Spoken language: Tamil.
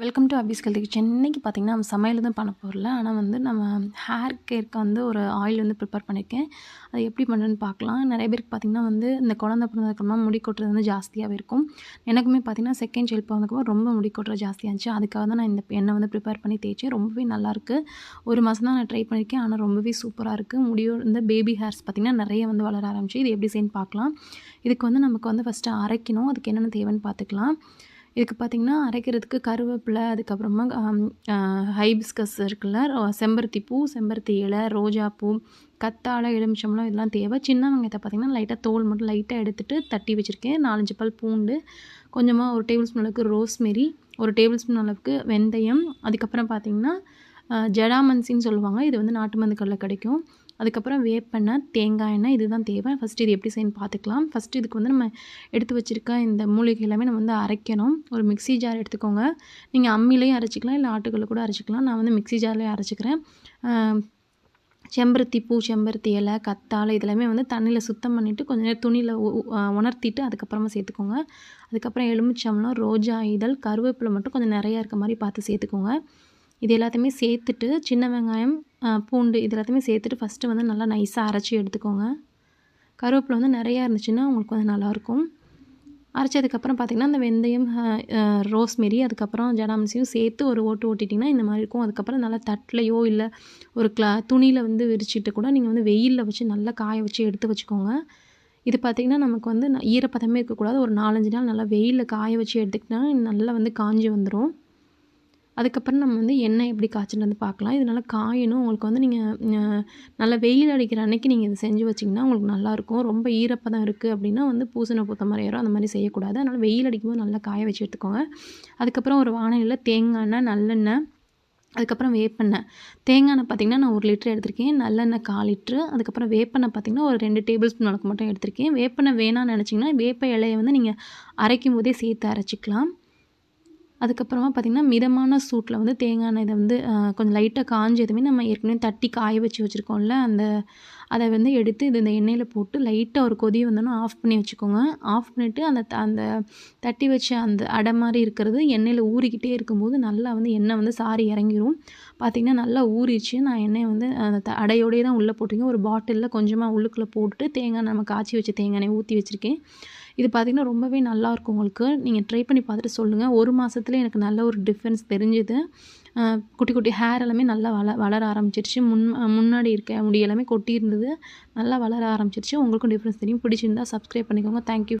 வெல்கம் டு அபிஸ் கல்தி கிச்சன் இன்றைக்கி பார்த்திங்கன்னா நம்ம சமையல் தான் பண்ண போகிறல ஆனால் வந்து நம்ம ஹேர் கேருக்கு வந்து ஒரு ஆயில் வந்து ப்ரிப்பேர் பண்ணியிருக்கேன் அது எப்படி பண்ணுறேன்னு பார்க்கலாம் நிறைய பேருக்கு பார்த்திங்கன்னா வந்து இந்த குழந்த பிறந்ததுக்கப்புறமா முடி கொட்டுறது வந்து ஜாஸ்தியாகவே இருக்கும். எனக்குமே பார்த்திங்கன்னா செகண்ட் செல் பிறந்ததுக்கப்புறம் ரொம்ப முடி கொட்டுறது ஜாஸ்தியாக இருந்துச்சு. அதுக்காக தான் நான் இந்த எண்ணெய் வந்து ப்ரிப்பேர் பண்ணி தேய்ச்சேன். ரொம்பவே நல்லாயிருக்கு ஒரு மாதம் தான் நான் ட்ரை பண்ணியிருக்கேன் ஆனால் ரொம்பவே சூப்பராக இருக்குது முடியோ இந்த பேபி ஹேர்ஸ் பார்த்திங்கன்னா நிறைய வந்து வளர ஆரம்பிச்சு இது எப்படி செய்யணும் பார்க்கலாம் இதுக்கு வந்து நமக்கு வந்து ஃபஸ்ட்டு அரைக்கணும். அதுக்கு என்னென்ன தேவைன்னு பார்த்துக்கலாம் இதுக்கு பார்த்திங்கன்னா அரைக்கிறதுக்கு கருவேப்பிலை அதுக்கப்புறமா ஹைபிஸ்கஸ் இருக்குல்ல செம்பருத்தி பூ செம்பருத்தி இலை ரோஜாப்பூ கத்தாழை எலுமிச்சம்பழம் இதெல்லாம் தேவை. சின்ன வெங்காயத்தை பார்த்திங்கன்னா லைட்டாக தோல் மட்டும் லைட்டாக எடுத்துகிட்டு தட்டி வச்சுருக்கேன். நாலஞ்சு பல் பூண்டு கொஞ்சமாக ஒரு டேபிள் ஸ்பூன் அளவுக்கு ரோஸ்மெரி ஒரு டேபிள் ஸ்பூன் அளவுக்கு வெந்தயம் அதுக்கப்புறம் பார்த்திங்கன்னா ஜடாமன்சின்னு சொல்லுவாங்க. இது வந்து நாட்டு மந்துக்களில் கிடைக்கும். அதுக்கப்புறம் வேப்பெண்ணெய் தேங்காய் எண்ணெய் இதுதான் தேவை. ஃபஸ்ட்டு இது எப்படி செய்யணும் பார்த்துக்கலாம். ஃபஸ்ட்டு இதுக்கு வந்து நம்ம எடுத்து வச்சுருக்க இந்த மூலிகை எல்லாமே நம்ம வந்து அரைக்கணும். ஒரு மிக்சி ஜார் எடுத்துக்கோங்க. நீங்கள் அம்மிலையும் அரைச்சிக்கலாம் இல்லை ஆட்டுக்கல்ல கூட அரைச்சிக்கலாம். நான் வந்து மிக்சி ஜார்லேயே அரைச்சிக்கிறேன். செம்பருத்தி பூ செம்பருத்தி இலை கத்தாழை இதெல்லாமே வந்து தண்ணியில் சுத்தம் பண்ணிவிட்டு கொஞ்சம் நேரம் துணியில் உணர்த்திட்டு அதுக்கப்புறமா சேர்த்துக்கோங்க. அதுக்கப்புறம் எலுமிச்சம்பளம் ரோஜா இதழ் கருவேப்பிலை மட்டும் கொஞ்சம் நிறையா இருக்க மாதிரி பார்த்து சேர்த்துக்கோங்க. இது எல்லாத்தையுமே சேர்த்துட்டு சின்ன வெங்காயம் பூண்டு இது எல்லாத்தையுமே சேர்த்துட்டு ஃபஸ்ட்டு வந்து நல்லா நைஸாக அரைச்சி எடுத்துக்கோங்க. கருவேப்பிலை வந்து நிறையா இருந்துச்சுன்னா உங்களுக்கு வந்து நல்லாயிருக்கும். அரைச்சதுக்கப்புறம் பார்த்திங்கன்னா அந்த வெந்தயம் ரோஸ்மெரி அதுக்கப்புறம் ஜடாமசியும் சேர்த்து ஒரு ஓட்டு ஓட்டிட்டிங்கன்னா இந்த மாதிரி இருக்கும். அதுக்கப்புறம் நல்லா தட்டிலையோ இல்லை ஒரு கிளா துணியில் வந்து விரிச்சிட்டு கூட நீங்கள் வந்து வெயிலில் வச்சு நல்லா காய வச்சு எடுத்து வச்சுக்கோங்க. இது பார்த்திங்கன்னா நமக்கு வந்து ஈரப்பதமே இருக்கக்கூடாது. ஒரு நாலஞ்சு நாள் நல்லா வெயிலில் காய வச்சு எடுத்துக்கிட்டா நல்லா வந்து காஞ்சி வந்துடும் அதுக்கப்புறம் நம்ம வந்து எண்ணெய் எப்படி காய்ச்சல் பார்க்கலாம். இது நல்லா உங்களுக்கு வந்து நீங்கள் நல்லா வெயில் அடிக்கிற அன்னைக்கு நீங்கள் இதை செஞ்சு வச்சிங்கன்னா உங்களுக்கு நல்லாயிருக்கும் ரொம்ப ஈரப்பதம் இருக்குது அப்படின்னா வந்து பூசணை பூத்த மாதிரி ஏறும் அந்த மாதிரி செய்யக்கூடாது. அதனால் வெயில் அடிக்கும்போது நல்லா காய வச்சு எடுத்துக்கோங்க. அதுக்கப்புறம் ஒரு வானிலையில் தேங்காய் எண்ணெய் நல்லெண்ணெய் அதுக்கப்புறம் வேப்பெண்ணெய். தேங்காய் எண்ணெய் பார்த்திங்கன்னா நான் ஒரு லிட்டர் எடுத்திருக்கேன். நல்லெண்ணெய் கால் லிட்ரு அதுக்கப்புறம் வேப்பெண்ணெய் பார்த்திங்கன்னா ஒரு ரெண்டு டேபிள் ஸ்பூன் அளவுக்கு மட்டும் எடுத்திருக்கேன். வேப்பெண்ணெய் வேணாம்னு நினச்சிங்கன்னா வேப்ப இலையை வந்து நீங்கள் அரைக்கும் போதே சேர்த்து அரைச்சிக்கலாம். அதுக்கப்புறமா பார்த்திங்கன்னா மிதமான சூட்டில் வந்து தேங்காய் எண்ணெய் இதை வந்து கொஞ்சம் லைட்டாக காஞ்சதுமே நம்ம ஏற்கனவே தட்டி காய வச்சு வச்சுருக்கோம்ல அந்த அதை வந்து எடுத்து இது இந்த எண்ணெயில் போட்டு லைட்டாக ஒரு கொதி வந்தோன்னா ஆஃப் பண்ணி வச்சுக்கோங்க. ஆஃப் பண்ணிவிட்டு அந்த அந்த தட்டி வச்ச அந்த அடை மாதிரி இருக்கிறது எண்ணெயில் ஊறிக்கிட்டே இருக்கும்போது நல்லா வந்து எண்ணெய் வந்து சாரி இறங்கிரும். பார்த்திங்கன்னா நல்லா ஊறிச்சு நான் எண்ணெயை வந்து அந்த அடையோடய தான் உள்ளே போட்டிருக்கேன். ஒரு பாட்டிலில் கொஞ்சமாக உள்ளுக்குள்ளே போட்டுட்டு தேங்காய் நம்ம காய்ச்சி வச்ச தேங்காய் எண்ணெய் ஊற்றி வச்சுருக்கேன். இது பார்த்திங்கன்னா ரொம்பவே நல்லாயிருக்கும் உங்களுக்கு. நீங்கள் ட்ரை பண்ணி பார்த்துட்டு சொல்லுங்கள் ஒரு மாதத்துல எனக்கு நல்ல ஒரு டிஃப்ரென்ஸ் தெரிஞ்சுது. குட்டி குட்டி ஹேர் எல்லாமே நல்லா வள வளர ஆரம்பிச்சிருச்சு. முன் முன்னாடி இருக்க முடி எல்லாமே கொட்டி இருந்தது நல்லா வளர ஆரம்பிச்சிருச்சு. உங்களுக்கும் டிஃப்ரென்ஸ் தெரியும். பிடிச்சிருந்தா சப்ஸ்கிரைப் பண்ணிக்கோங்க. தேங்க்யூ